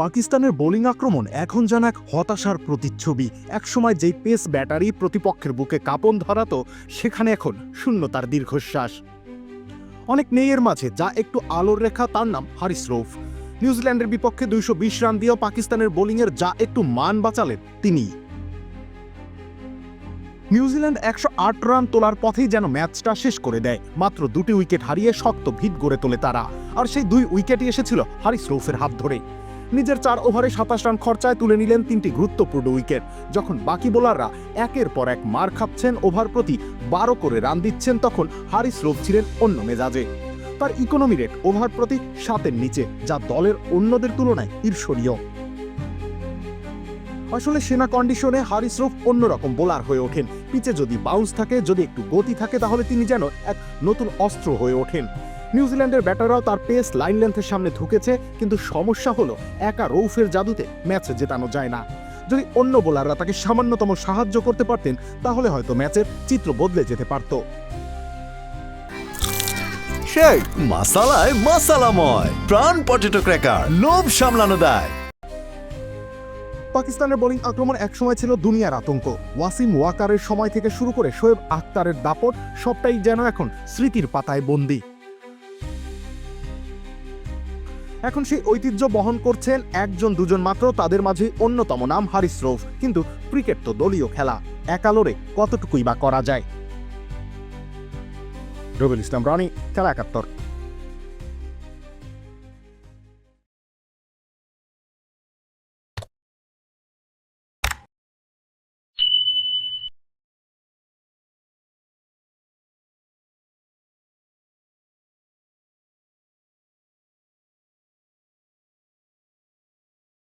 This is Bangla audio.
পাকিস্তানের বোলিং আক্রমণ এখন যেন এক হতাশার প্রতিচ্ছবি। একসময় যেই পেস ব্যাটারি প্রতিপক্ষের বুকে কাঁপন ধরাতো, সেখানে এখন শূন্যতার দীর্ঘশ্বাস। অনেক নেইয়ের মাঝে, যা একটু আলোর রেখা, তার নাম হারিস রৌফ। নিউজিল্যান্ডের বিপক্ষে দুইশো বিশ রান দিয়েও পাকিস্তানের বোলিংয়ের যা একটু মান বাঁচালেন তিনি। নিউজিল্যান্ড একশো আট রান তোলার পথেই যেন ম্যাচটা শেষ করে দেয়। মাত্র দুটি উইকেট হারিয়ে শক্ত ভিত গড়ে তোলে তারা। আর সেই দুই উইকেটই এসেছিল হারিস রৌফের হাত ধরে। নিজের চার ওভারে সাতাশ রান খরচায় তুলে নিলেন তিনটি গুরুত্বপূর্ণ উইকেট। যখন বাকি বোলাররা একের পর এক মার খাচ্ছেন ওভার প্রতি বারো করে রান দিচ্ছেন, তখন হারিস রৌফ ছিলেন অন্য মেজাজে। তার ইকোনমি রেট ওভার প্রতি সাতের নিচে, যা দলের অন্যদের তুলনায় ঈর্ষণীয়। আসলে সেনা কন্ডিশনে হারিস রৌফ অন্যরকম বোলার হয়ে ওঠেন। পিচে যদি বাউন্স থাকে, যদি একটু গতি থাকে, তাহলে তিনি যেন এক নতুন অস্ত্র হয়ে ওঠেন। নিউজিল্যান্ডের ব্যাটাররাও তার পেস লাইন লেন্থের সামনে ঢুকেছে কিন্তু সমস্যা হলো একা রৌফের জাদুতে ম্যাচ জেতানো যায় না। যদি অন্য বোলাররা তাকে সামান্যতম সাহায্য করতে পারতেন তাহলে হয়তো ম্যাচের চিত্র বদলে যেতে পারত। সেই মাসালায় মাসালাময় প্রাণ পটেটো ক্র্যাকার লোভ সামলানো দেয়। পাকিস্তানের বোলিং আক্রমণ একসময় ছিল দুনিয়ার আতঙ্ক। ওয়াসিম ওয়াকারের সময় থেকে শুরু করে শোয়েব আখতারের দাপট সবটাই যেন এখন স্মৃতির পাতায় বন্দী। এখন সেই ঐতিহ্য বহন করছেন একজন, দুজন মাত্র, তাদের মাঝে অন্যতম নাম হারিস রৌফ। কিন্তু ক্রিকেট তো দলীয় খেলা, একালোরে কতটুকুই বা করা যায়? রবিল ইসলাম, রানি, খেলা একাত্তর।